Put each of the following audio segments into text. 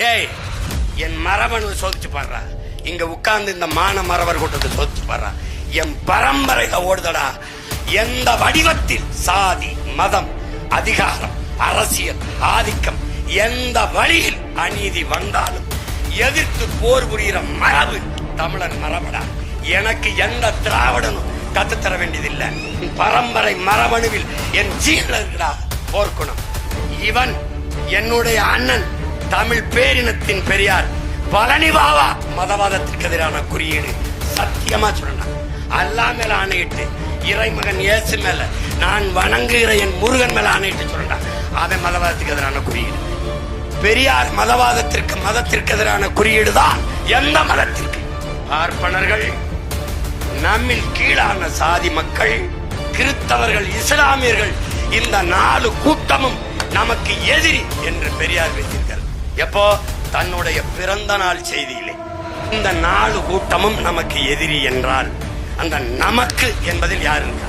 டேய் என் மரபணு சோதிச்சு பாடுறா. இங்க உட்கார்ந்து இந்த மான மரவர் கூட்டத்தை சோதிச்சு பாடுறா. என் பரம்பரையில ஓடுதடா. எந்த வடிவத்தில்? சாதி மதம் அதிகாரம் அரசியல் ஆதிக்கம் எந்த வழியில் அநீதி வந்தாலும் எதிர்த்து போர் புரிகிற மரபு தமிழன் மரபடா. எனக்கு எந்த திராவிடனும் கத்துத்தர வேண்டியதில்லை. பரம்பரை மரபணுவில் என் ஜீல இருக்குடா போர்க்குணம். இவன் என்னுடைய அண்ணன். தமிழ் பேரினத்தின் பெரியார் பழனி பாவா மதவாதத்திற்கு எதிரான குறியீடு. சத்தியமா சொல்லணும் அல்லா மேல ஆணையிட்டு இறைமகன் இயேசு மேல நான் வணங்குகிற என் முருகன் மேல ஆணையிட்டு சொல்றேன் அவன் மதவாதத்துக்கு எதிரான குறியீடு. பெரியார் மதவாதத்திற்கு மதத்திற்கு எதிரான குறியீடு தான் எந்த மதத்திற்கு? பார்ப்பனர்கள் நம்மில் கீழான சாதி மக்கள் கிறிஸ்தவர்கள் இஸ்லாமியர்கள் இந்த நாலு கூட்டமும் நமக்கு எதிரி என்று பெரியார் வைத்திருக்கிறார் எப்போ? தன்னுடைய பிறந்த நாள் செய்தியிலே. இந்த நாலு கூட்டமும் நமக்கு எதிரி என்றால் அந்த நமக்கு என்பதில் யார் இருக்கா?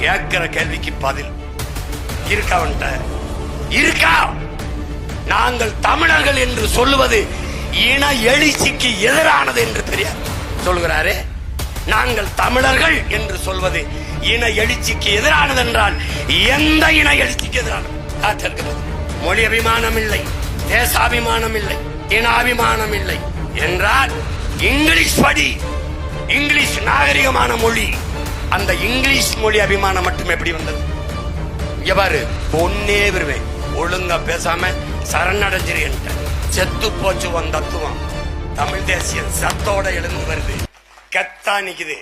கேட்கிற கேள்விக்கு பதில் இருக்கா இருக்கா! நாங்கள் தமிழர்கள் என்று சொல்லுவது இன எழுச்சிக்கு எதிரானது என்று பெரியார் சொல்கிறாரே நாங்கள் தமிழர்கள் என்று சொல்வது இன எழுச்சிக்கு எதிரானது என்றால் எந்த இன எழுச்சிக்கு எதிரானது? மொழி அபிமானம் இல்லை தேசாபிமானம் இல்லை இனாபிமானம் இல்லை என்றால் இங்கிலீஷ் படி இங்கிலீஷ் நாகரிகமான மொழி அந்த இங்கிலீஷ் மொழி அபிமானம் மட்டும் எப்படி வந்தது? இங்க பாரு பொன்னே வருவேன் ஒழுங்கா பேசாம சரணடைஞ்சிருக்கின்ற செத்து போச்சு வந்த தத்துவம். தமிழ் தேசியம் சத்தோட எழுந்து வருது. கத்தா நிக்குது.